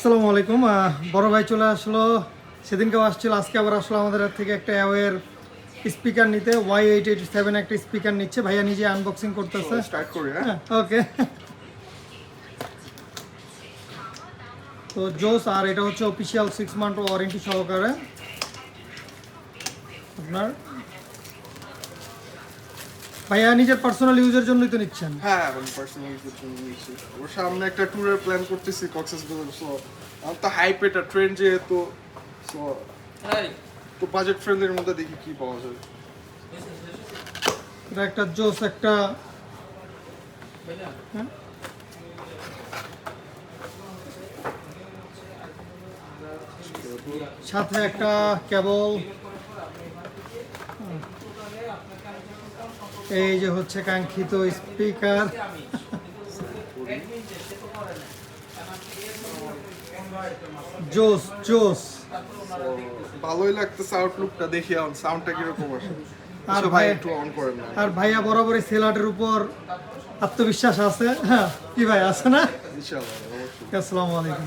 আসসালামু আলাইকুম। বড় ভাই চলে আসলো। সেদিনকেও আসছিল আজকে আবার আসলো আমাদের থেকে একটা অ্যাওয়ের স্পিকার নিতে। ওয়াই এইট এইট সেভেন একটা স্পিকার নিচ্ছে। ভাইয়া নিজে আনবক্সিং করতেছে। স্টার্ট করি হ্যাঁ? ওকে তো জোস আর এটা হচ্ছে অফিসিয়াল সিক্স মান্থ ওয়ারেন্টি সহকারে। আপনার ভাইয়া নিজের পার্সোনাল ইউজের জন্যই তো নিচ্ছেন। হ্যাঁ আমি পার্সোনাল ইউজের জন্য নিয়েছি ওর সামনে একটা ট্যুরের প্ল্যান করতেছি কক্সেস বাজার সো আমার তো হাইপ এটা ট্রেন যেহেতু সো তো বাজেট ফ্রেন্ডলির মধ্যে দেখি কি পাওয়া যায়। এটা একটা জোস একটা হ্যাঁ? সাথে একটা কেবল এই যে হচ্ছে কাঙ্ক্ষিত স্পিকার। জোস জোস। ভালোই লাগতেছে আউটলুকটা দেখি সাউন্ডটা কীরকম আসে। আর আচ্ছা ভাই- একটু অন করেন আর ভাইয়া বরাবরই সেলাটের উপর আত্মবিশ্বাস আছে। হ্যাঁ কি ভাই আছে না? ইনশাআল্লাহ আসসালামু আলাইকুম।